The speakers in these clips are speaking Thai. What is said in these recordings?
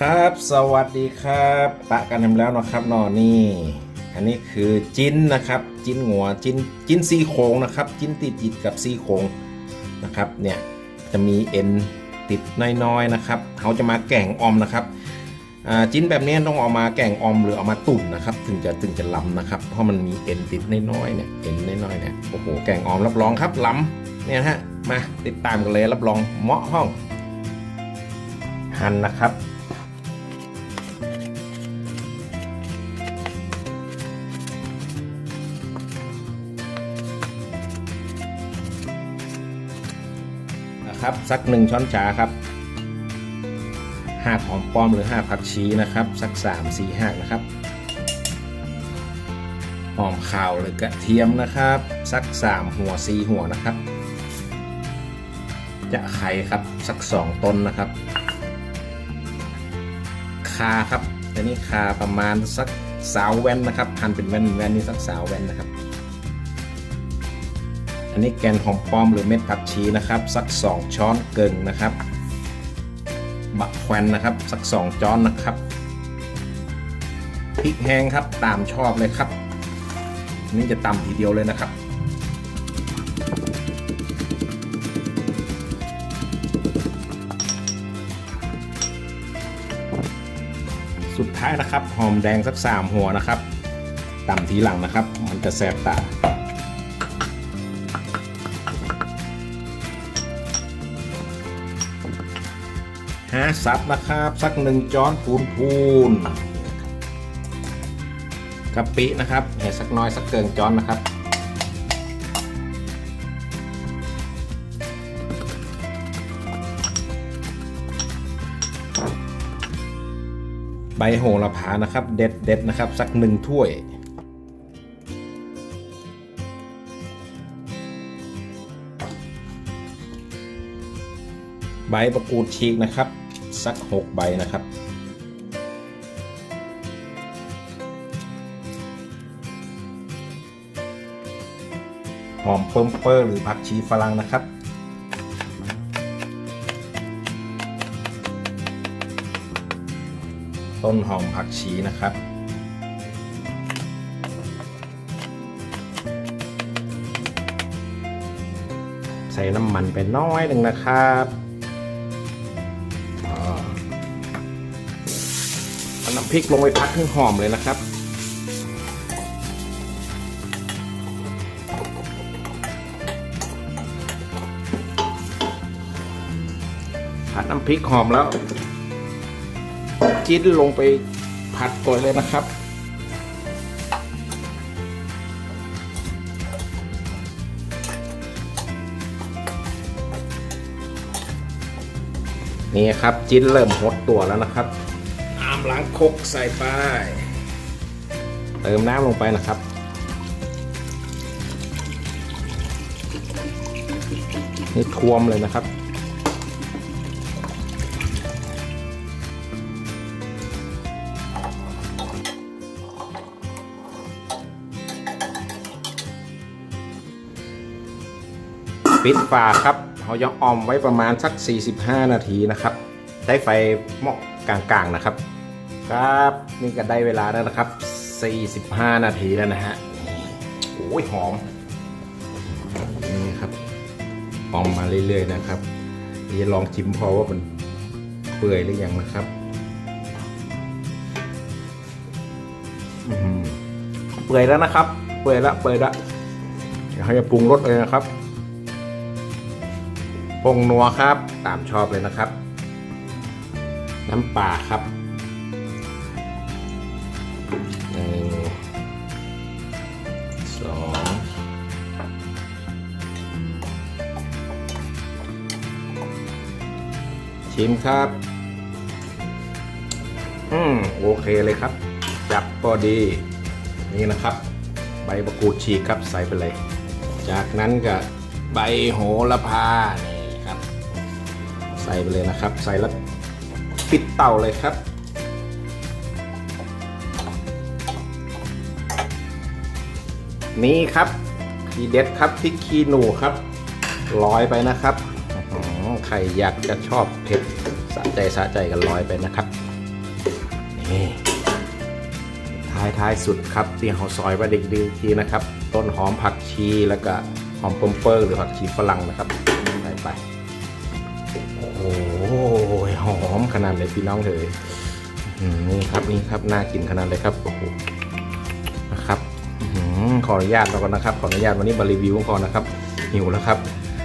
ครับ สวัสดีครับปะกันทำแล้วนะครับนอนี่ อันนี้คือจิ้นนะครับ จิ้นหัวจิ้นจิ้นซี่โครงนะครับ จิ้นติดติดกับซี่โครงนะครับ เนี่ยจะมีเอ็นติดน้อยๆนะครับเขาจะมาแก่งออมนะครับจิ้นแบบนี้ต้องเอามาแก่งออมหรือเอามาตุ่นนะครับ ถึงจะถึงจะล้ำนะครับ เพราะมันมีเอ็นติดน้อยๆเนี่ยเอ็นน้อยๆเนี่ยโอ้โหแก่งออมรับรองครับล้ำเนี่ยฮะมาติดตามกันเลยรับรองเหมาะห้อง หั่นนะครับ ครับสักหนึ่งช้อนชาครับห้าหอมป้อมหรือห้าผักชีนะครับ สักสามสี่ห้านะครับ หอมขาวหรือกระเทียมนะครับ สักสามหัวสี่หัวนะครับ จะไข่ครับสักสองต้นนะครับ คาครับอันนี้คาประมาณสักสาวแว่นนะครับหั่นเป็นแว่นแว่นนี่สักสาวแว่นนะครับ อันนี้แกนหอมป้อมหรือเม็ดผักชีนะครับ สัก 2 ช้อนเกิงนะครับบะแควนนะครับ สัก 2 ช้อนนะครับพริกแห้งครับตามชอบเลยครับนนี่จะตำทีเดียวเลยนะครับสุดท้ายนะครับหอมแดงสัก 3 หัวนะครับตำทีหลังนะครับ มันจะแสบตา หาซับนะครับ สักหนึ่งจ้อนพูนพูนกะปินะครับเห็สักน้อยสักเกิงจ้อนนะครับใบโหระพานะครับ เด็ดเด็ดนะครับ สักหนึ่งถ้วย ใบประกูดฉีกนะครับ สัก 6 ใบนะครับ หอมเพิ่มเปอร์หรือผักชีฝรั่งนะครับต้นหอมผักชีนะครับ ใส่น้ำมันไปน้อยหนึ่งนะครับ น้ำพริกลงไปพักให้หอมเลยนะครับ ผัดน้ำพริกหอมแล้ว จิ้นลงไปผัดก่อนเลยนะครับนี่ครับ จิ้นเริ่มหดตัวแล้วนะครับ อาล้างคกใส่ไป เติมน้ำลงไปนะครับ นี่ท่วมเลยนะครับ ปิดฝาครับเราจะออมไว้ประมาณสัก 45 นาทีนะครับ ใช้ไฟหม้อกลางๆนะครับ ครับ นี่ก็ได้เวลาแล้วนะครับ 45 นาทีแล้วนะฮะโอ้ยหอมนี่ครับออมมาเรื่อยๆนะครับเดี๋ยวจะลองชิมพอว่ามันเปื่อยหรือยังนะครับเปื่อยแล้วนะครับ เปื่อยล้วเปื่อยล้วเดี๋ยวเขาจะปรุงรสเลยนะครับปงนัวครับ ตามชอบเลยนะครับ น้ำปลาครับ สองชิมครับ อืม โอเคเลยครับ จับพอดี นี่นะครับ ใบประกูดฉีกครับใส่ไปเลย จากนั้นก็ใบโหระพา นี่ครับ ใส่ไปเลยนะครับ ใส่แล้วปิดเตาเลยครับ นี่ครับทีเด็ดครับพริกขี้หนูครับลอยไปนะครับอื้อหือใครอยากจะชอบเผ็ดสะใจสะใจกันลอยไปนะครับนี่ท้ายท้ายสุดครับที่เขาซอยไว้เด็กดีทีนะครับ ต้นหอมผักชีแล้วก็หอมปมเปอร์หรือผักชีฝรั่งนะครับใส่ไปโอ้โหหอมขนาดเลยพี่น้องเลยอืมนี่ครับนี่ครับน่ากินขนาดเลยครับโอ้โห ขออนุญาตเราก่อนนะครับขออนุญาตวันนี้มารีวิวก่อนนะครับหิวแล้วครับ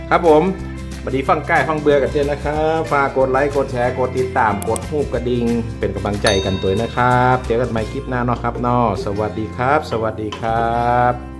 ครับผมสวัสดีฟังใกล้ฟังเบื่อกันเจนนะครับฝากกดไลค์กดแชร์กดติดตามกดหูกระดิ่งเป็นกำลังใจกันตัวนะครับ เจอกันใหม่คลิปหน้าเนาะครับเนาะสวัสดีครับ สวัสดีครับ